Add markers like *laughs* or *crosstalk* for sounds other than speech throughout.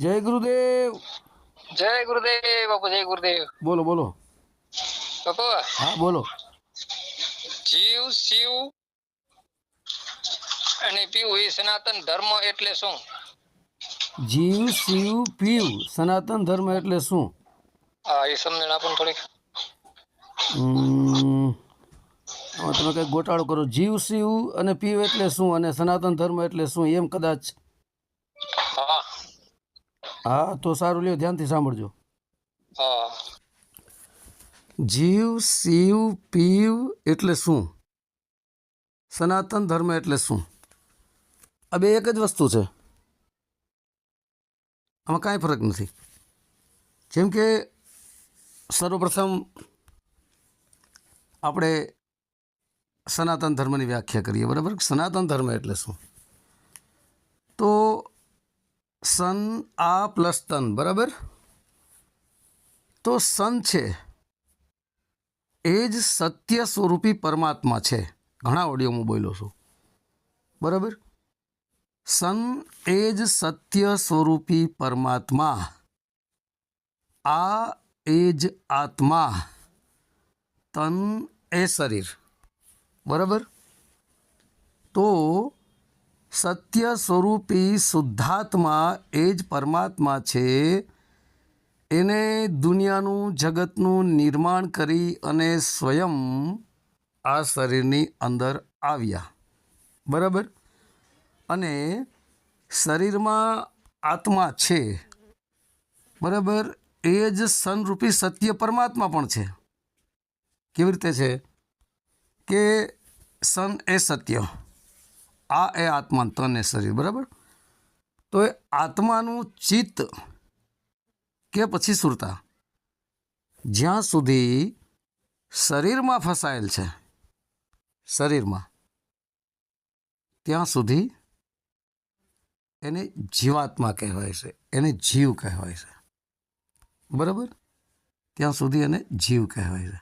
જય ગુરુદેવ. જય ગુરુદેવ બાપુ જય ગુરુદેવ. બોલો બોલો. બાપુ હા બોલો. જીવ શિવ અને પીવું એ સનાતન ધર્મ એટલે શું? જીવ શિવ પીવ સનાતન ધર્મ એટલે શું? હા એ સમજણ આપો થોડીક. તમે કંઈક ગોટાળો કરો. જીવ શિવ અને પીવ એટલે શું? અને સનાતન ધર્મ એટલે શું? એમ કદાચ હા તો સારું લ્યો ધ્યાનથી સાંભળજો. હા. જીવ શિવ પીવ એટલે શું? સનાતન ધર્મ એટલે શું? આ બે એક જ વસ્તુ છે. આમાં કાંઈ ફરક નથી. જેમ કે સર્વપ્રથમ આપણે સનાતન ધર્મની વ્યાખ્યા કરીએ બરાબર? સનાતન ધર્મ એટલે શું? તો સન, આ પ્લસ તન, બરાબર? તો સન છે. એ જ સત્ય સ્વરૂપી પરમાત્મા છે. ઘણા ઓડિયો હું બોલ્યો છું. બરાબર? સન એ જ સત્ય સ્વરૂપી પરમાત્મા. આ એ જ આત્મા. તન એ શરીર. બરાબર? તો સત્ય સ્વરૂપી શુદ્ધાત્મા એ જ પરમાત્મા છે. એને દુનિયાનું જગતનું નિર્માણ કરી અને સ્વયં આ શરીરની અંદર આવ્યા. બરાબર? અને શરીરમાં આત્મા છે. બરાબર? એ જ સનરૂપી સત્ય પરમાત્મા પણ છે. કેવી રીતે છે? કે સન એ સત્ય. આ એ આત્મા તન એ શરીર, બરાબર? તો એ આત્માનું ચિત્ત કે પછી સુરતા? જ્યાં સુધી શરીરમાં ફસાયેલ છે, શરીરમાં, ત્યાં સુધી એને જીવાત્મા કહેવાય છે, એને જીવ કહેવાય છે. બરાબર? ત્યાં સુધી એને જીવ કહેવાય છે.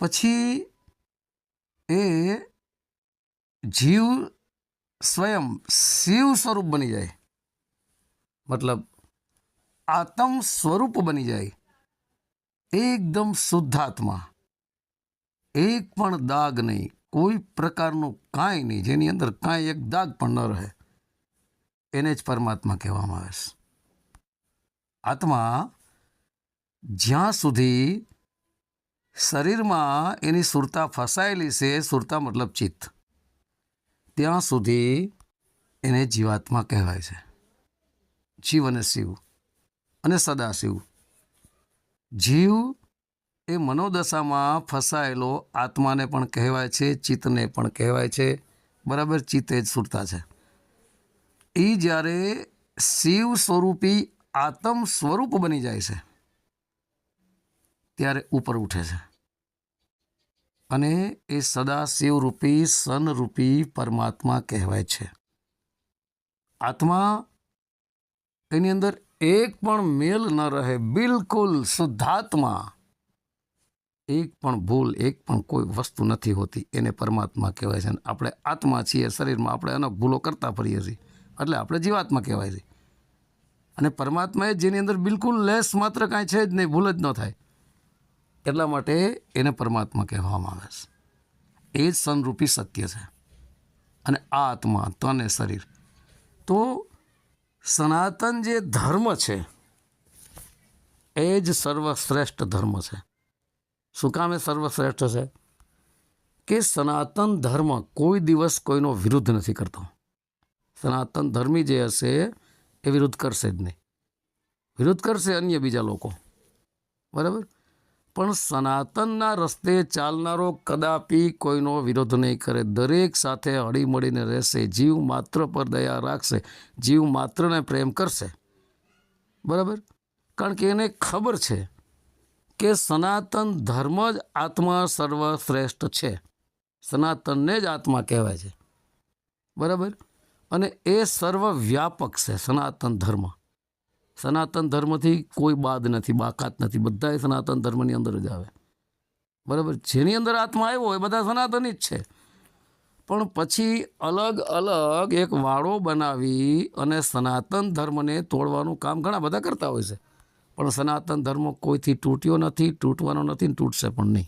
પછી એ જીવ સ્વયં શિવ સ્વરૂપ બની જાય. મતલબ આત્મ સ્વરૂપ બની જાય. એકદમ શુદ્ધ આત્મા. એક પણ દાગ નહીં, કોઈ પ્રકારનું કાંઈ નહીં, જેની અંદર કાંઈ એક દાગ પણ ન રહે. એને જ પરમાત્મા કહેવામાં આવે છે. આત્મા જ્યાં સુધી શરીરમાં એની સુરતા ફસાયેલી છે, સુરતા મતલબ ચિત્ત. ત્યાં સુધી એને જીવાત્મા કહેવાય છે. જીવ અને શિવ અને સદાશિવ. જીવ એ મનોદશામાં ફસાયેલો આત્માને પણ કહેવાય છે, ચિત્તને પણ કહેવાય છે. બરાબર ચિત્તે જ સુરતા છે. એ જ્યારે શિવ સ્વરૂપી આત્મ સ્વરૂપ બની જાય છે, ત્યારે ઉપર ઉઠે છે. અને એ સદા શિવરૂપી, સનરૂપી પરમાત્મા કહેવાય છે. આત્મા એની અંદર એક પણ મેલ ન રહે, બિલકુલ શુદ્ધાત્મા. એક પણ ભૂલ, એક પણ કોઈ વસ્તુ નથી હોતી, એને પરમાત્મા કહેવાય છે. અને આપણે આત્મા છીએ, શરીરમાં આપણે એનો ભૂલો કરતા ફરીએ છીએ. એટલે આપણે જીવાત્મા કહેવાય છે. અને પરમાત્મા એ જેની અંદર બિલકુલ લેસ માત્ર કાંઈ છે જ નહીં, ભૂલ જ ન થાય. એટલા માટે એને પરમાત્મા કહેવામાં આવે છે. એ જ સનરૂપી સત્ય છે. અને આ આત્મા, તન એ શરીર. તો સનાતન જે ધર્મ છે, એ જ સર્વશ્રેષ્ઠ ધર્મ છે. શું કામ એ સર્વશ્રેષ્ઠ છે? કે સનાતન ધર્મ કોઈ દિવસ કોઈનો વિરુદ્ધ નથી કરતો. સનાતન ધર્મી જે હશે, એ વિરુદ્ધ કરશે જ નહીં. વિરુદ્ધ કરશે અન્ય બીજા લોકો. બરાબર? પણ સનાતનના રસ્તે ચાલનારો કદાપી કોઈનો વિરોધ નહીં કરે. દરેક સાથે હળીમળીને રહેશે. જીવ માત્ર પર દયા રાખશે. જીવ માત્રને પ્રેમ કરશે. બરાબર? કારણ કે એને ખબર છે કે સનાતન ધર્મ જ આત્મા સર્વશ્રેષ્ઠ છે. સનાતનને જ આત્મા કહેવાય છે. બરાબર? અને એ સર્વવ્યાપક છે, સનાતન ધર્મ. સનાતન ધર્મથી કોઈ બાદ નથી, બાકાત નથી. બધાએ સનાતન ધર્મની અંદર જ આવે. બરાબર? જેની અંદર આત્મા આવ્યો એ બધા સનાતની જ છે. પણ પછી અલગ અલગ એક વાળો બનાવી અને સનાતન ધર્મને તોડવાનું કામ ઘણા બધા કરતા હોય છે. પણ સનાતન ધર્મ કોઈથી તૂટ્યો નથી, તૂટવાનો નથી ને તૂટશે પણ નહીં.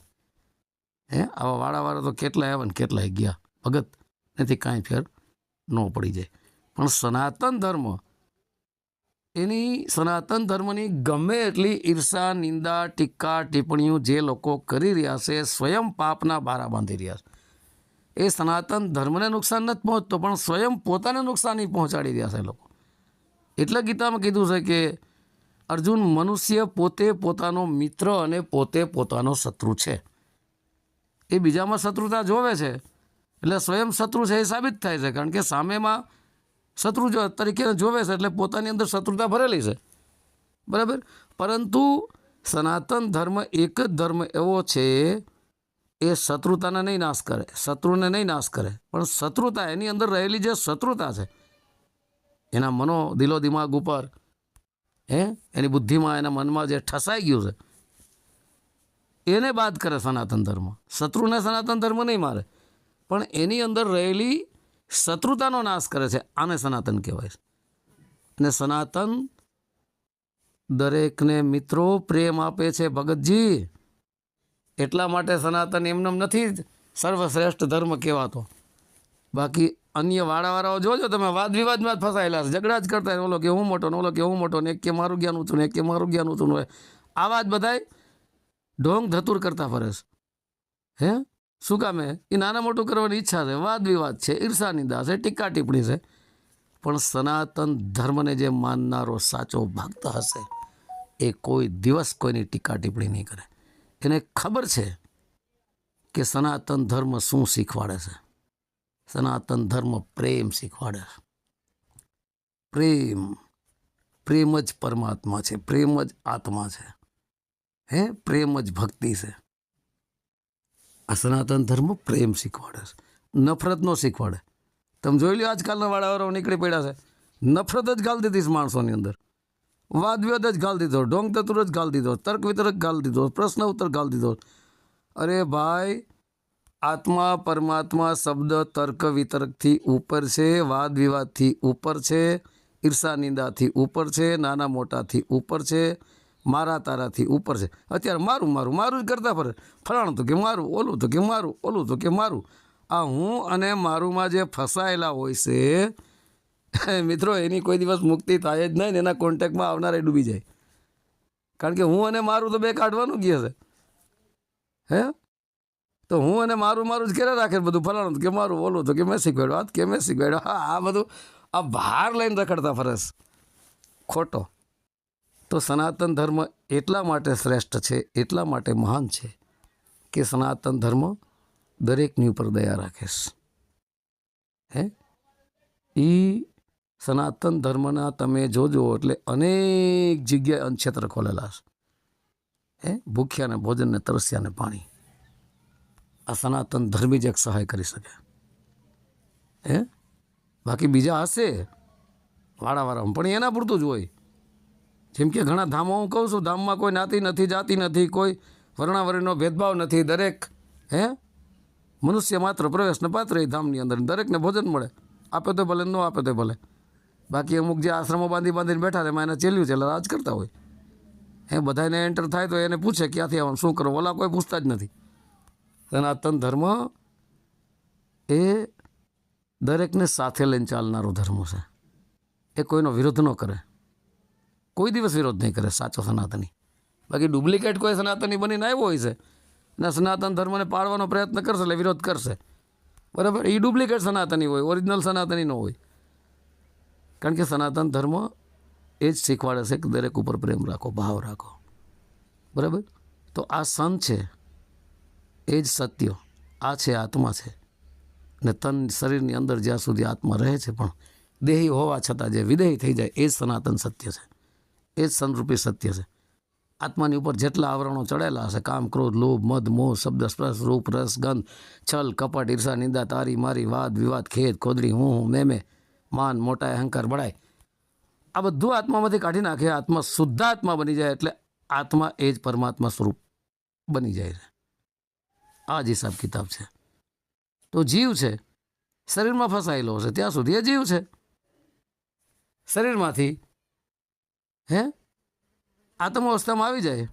હે? આવા વાળાવાળા તો કેટલાય આવ્યા ને કેટલાય ગયા. ભગત નથી કાંઈ ફેર ન પડી જાય. પણ સનાતન ધર્મ એની સનાતન ધર્મની ગમે એટલી ઈર્ષા, નિંદા, ટીકા, ટિપ્પણીઓ જે લોકો કરી રહ્યા છે, સ્વયં પાપના બારા બાંધી રહ્યા છે. એ સનાતન ધર્મને નુકસાન નથી પહોંચતો, પણ સ્વયં પોતાને નુકસાની પહોંચાડી રહ્યા છે લોકો. એટલે ગીતામાં કીધું છે કે અર્જુન મનુષ્ય પોતે પોતાનો મિત્ર અને પોતે પોતાનો શત્રુ છે. એ બીજામાં શત્રુતા જોવે છે. એટલે સ્વયં શત્રુ છે એ સાબિત થાય છે, કારણ કે સામેમાં શત્રુ તરીકે જોવે છે એટલે પોતાની અંદર શત્રુતા ભરેલી છે. બરાબર? પરંતુ સનાતન ધર્મ એક જ ધર્મ એવો છે, એ શત્રુતાને નહીં નાશ કરે, શત્રુને નહીં નાશ કરે. પણ શત્રુતા એની અંદર રહેલી જે શત્રુતા છે, એના મનો દિલો દિમાગ ઉપર, હે? એની બુદ્ધિમાં, એના મનમાં જે ઠસાઈ ગયું છે, એને બાદ કરે સનાતન ધર્મ. શત્રુને સનાતન ધર્મ નહીં મારે. પણ એની અંદર રહેલી શત્રુતાનો નાશ કરે છે. આને સનાતન કહેવાય છે. અને સનાતન દરેકને મિત્રો પ્રેમ આપે છે ભગતજી. એટલા માટે સનાતન એમને નથી જ સર્વશ્રેષ્ઠ ધર્મ કહેવાતો. બાકી અન્ય વાળાવાળાઓ જોજો તમે વાદ વિવાદમાં જ ફસાયેલા છે. ઝઘડા જ કરતા. ઓલો કે હું મોટો ને ઓલો કે હું મોટો ને એક કે મારું જ્ઞાન ઊંચું ને એક કે મારું જ્ઞાન ઊંચું હોય. આવા જ બધાય ઢોંગ ધતુર કરતા ફરે છે. હે? શું કામે એ? નાના મોટું કરવાની ઈચ્છા છે. વાદ વિવાદ છે. ઈર્ષા નિંદા છે. ટીકા ટિપ્પણી છે. પણ સનાતન ધર્મને જે માનનારો સાચો ભક્ત હશે, એ કોઈ દિવસ કોઈની ટીકા ટિપ્પણી નહીં કરે. એને ખબર છે કે સનાતન ધર્મ શું શીખવાડે છે? સનાતન ધર્મ પ્રેમ શીખવાડે છે. પ્રેમ પ્રેમ જ પરમાત્મા છે. પ્રેમ જ આત્મા છે. હે? પ્રેમ જ ભક્તિ છે. આ સનાતન ધર્મ પ્રેમ શીખવાડે છે. નફરત શીખવાડે. તમે જોઈ લો આજકાલના વાળાવાળાઓ નીકળી પડ્યા છે. નફરત જ ગાલ દીધી છે માણસોની અંદર. વાદ વિવાદ જ ગાલ દીધો ઢોંગ તતુર જ ગાલ દીધો તર્ક વિતર્ક ગાલ દીધો, પ્રશ્ન ઉત્તર ગાળ દીધો. અરે ભાઈ, આત્મા, પરમાત્મા શબ્દ તર્ક વિતર્કથી ઉપર છે વાદ વિવાદથી ઉપર છે, ઈર્ષા, નિંદાથી ઉપર છે, નાના મોટાથી ઉપર છે મારા તારાથી ઉપર છે. અત્યારે મારું મારું મારું જ કરતા ફરે. ફલાણું તો કે મારું, ઓલું તો કે મારું, ઓલું તો કે મારું. આ હું અને મારુંમાં જે ફસાયેલા હોય છે, *laughs* મિત્રો, એની કોઈ દિવસ મુક્તિ થાય જ નહીં ને એના કોન્ટેક્ટમાં આવનારે ડૂબી જાય. કારણ કે હું અને મારું તો બે કાઢવાનું કહે છે? હે? તો હું અને મારું મારું જ ક્યારે રાખે બધું. ફલાણું કે મારું, ઓલું તો કે મેં શીખવાડ્યું, આ કે મેં શીખવાડ્યો. હા, આ બધું આ ભાર લઈને રખડતા ફરસ ખોટો. તો સનાતન ધર્મ એટલા માટે શ્રેષ્ઠ છે, એટલા માટે મહાન છે કે સનાતન ધર્મ દરેકની ઉપર દયા રાખે છે. હે? એ સનાતન ધર્મના તમે જોજો એટલે અનેક જગ્યાએ અનક્ષેત્ર ખોલેલા છે. હે? ભૂખ્યાને, ભોજનને, તરસ્યાને પાણી. આ સનાતન ધર્મી જ એક સહાય કરી શકે. હે? બાકી બીજા હશે? વાળાવાળા પણ એના પૂરતું જ હોય. જેમ કે ઘણા ધામો હું કહું છું, ધામમાં કોઈ નાતી નથી, જાતિ નથી, કોઈ વર્ણાવરણનો ભેદભાવ નથી, દરેક, હે? મનુષ્ય માત્ર પ્રવેશને પાત્ર એ ધામની અંદર. દરેકને ભોજન મળે. આપે તો ભલે, ન આપે તો ભલે. બાકી અમુક જે આશ્રમો બાંધી બાંધીને બેઠા રહે એમાં એને ચેલ્યું છે, એટલે રાજ કરતા હોય. હે બધાને એન્ટર થાય તો એને પૂછે ક્યાંથી આવવાનું શું કરો ઓલા કોઈ પૂછતા જ નથી. સનાતન ધર્મ એ દરેકને સાથે લઈને ચાલનારો ધર્મ છે. એ કોઈનો વિરોધ ન કરે. કોઈ દિવસ વિરોધ નહીં કરે, સાચો સનાતની. બાકી ડુપ્લિકેટ કોઈ સનાતની બનીને આવ્યો હોય છે ને સનાતન ધર્મને પાડવાનો પ્રયત્ન કરશે એટલે વિરોધ કરશે. બરાબર? એ ડુપ્લિકેટ સનાતની હોય, ઓરિજિનલ સનાતની ન હોય. કારણ કે સનાતન ધર્મ એ જ શીખવાડે છે કે દરેક ઉપર પ્રેમ રાખો, ભાવ રાખો. બરાબર? તો આ સંત છે, એ જ સત્ય. આ છે, આત્મા છે. ને તન શરીરની અંદર જ્યાં સુધી આત્મા રહે છે પણ દેહી હોવા છતાં જે વિદેહી થઈ જાય, એ જ સનાતન સત્ય છે. એ જ સંરૂપી સત્ય છે. આત્માની ઉપર જેટલા આવરણો ચડેલા હશે, કામ, ક્રોધ, લોભ, મદ, મોહ, શબ્દ, સ્પર્શ, રૂપ, રસ, ગંધ, છલ, કપટ, ઈર્ષા, નિંદા, તારી, મારી, વાદ, વિવાદ, ખેદ, ખોદડી, હું હું, મેં મેં, માન, મોટા, અહંકાર બળાય આ બધું આત્મામાંથી કાઢી નાખે, આત્મા શુદ્ધ આત્મા બની જાય એટલે આત્મા એ જ પરમાત્મા સ્વરૂપ બની જાય છે. આ જ હિસાબ કિતાબ છે. તો જીવ છે, શરીરમાં ફસાયેલો હશે, ત્યાં સુધી એ જીવ છે. શરીરમાંથી હે? આત્મ અવસ્થામાં આવી જાય.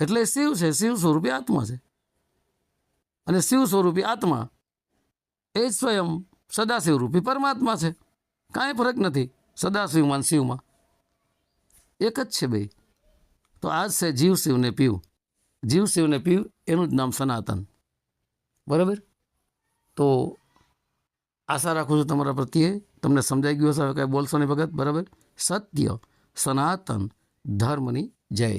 એટલે શિવ છે, શિવ સ્વરૂપે આત્મા છે. અને શિવ સ્વરૂપી આત્મા એ જ સ્વયં સદાશિવ રૂપી પરમાત્મા છે. કાંઈ ફરક નથી સદાશિવમાં શિવમાં. એક જ છે ભાઈ તો આ છે જીવ શિવને પીવ. જીવ શિવને પીવ, એનું જ નામ સનાતન. બરાબર? તો આશા રાખું છું તમારા પ્રત્યે. તમને સમજાઈ ગયું હશે કાંઈ બોલશો નહીં ભગત, બરાબર? સત્ય. સનાતન ધર્મની જય.